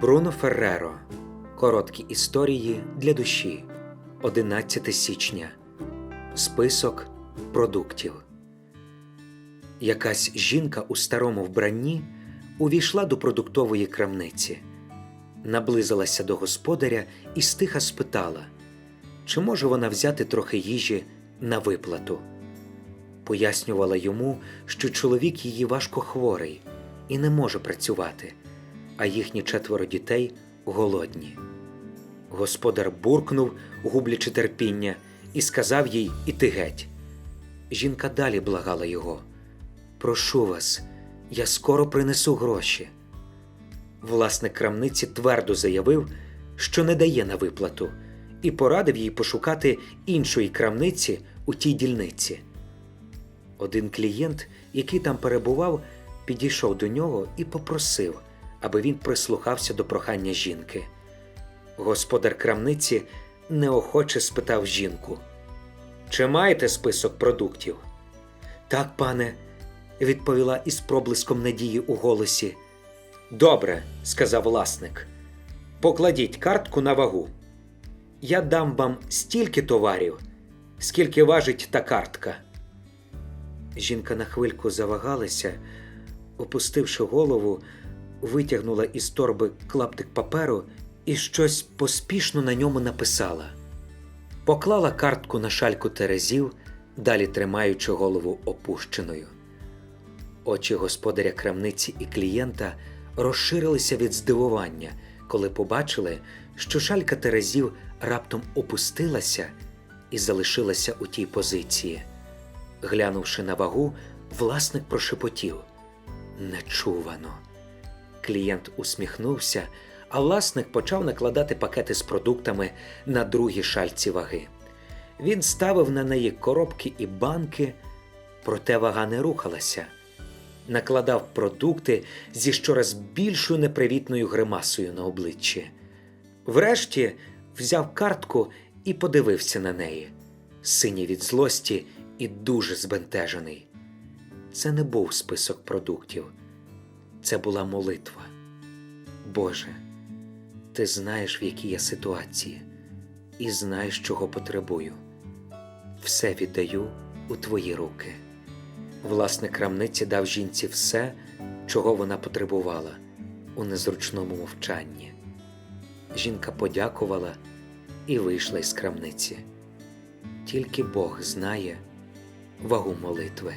Бруно Ферреро. Короткі історії для душі. 11 січня. Список продуктів. Якась жінка у старому вбранні увійшла до продуктової крамниці, наблизилася до господаря і стиха спитала, чи може вона взяти трохи їжі на виплату. Пояснювала йому, що чоловік її важко хворий і не може працювати, а їхні четверо дітей голодні. Господар буркнув, гублячи терпіння, і сказав їй іти геть. Жінка далі благала його. Прошу вас, я скоро принесу гроші. Власник крамниці твердо заявив, що не дає на виплату, і порадив їй пошукати іншої крамниці у тій дільниці. Один клієнт, який там перебував, підійшов до нього і попросив, аби він прислухався до прохання жінки. Господар крамниці неохоче спитав жінку: Чи маєте список продуктів? Так, пане, відповіла із проблиском надії у голосі. Добре, сказав власник. Покладіть картку на вагу. Я дам вам стільки товарів, скільки важить та картка. Жінка на хвильку завагалася, опустивши голову, витягнула із торби клаптик паперу і щось поспішно на ньому написала. Поклала картку на шальку терезів, далі тримаючи голову опущеною. Очі господаря крамниці і клієнта розширилися від здивування, коли побачили, що шалька терезів раптом опустилася і залишилася у тій позиції. Глянувши на вагу, власник прошепотів Нечувано. Клієнт усміхнувся, а власник почав накладати пакети з продуктами на другі шальці ваги. Він ставив на неї коробки і банки, проте вага не рухалася. Накладав продукти зі щораз більшою непривітною гримасою на обличчі. Врешті взяв картку і подивився на неї, синій від злості і дуже збентежений. Це не був список продуктів, це була молитва. Боже, ти знаєш, в якій я ситуації, і знаєш, чого потребую. Все віддаю у твої руки. Власник крамниці дав жінці все, чого вона потребувала у незручному мовчанні. Жінка подякувала і вийшла із крамниці. Тільки Бог знає вагу молитви.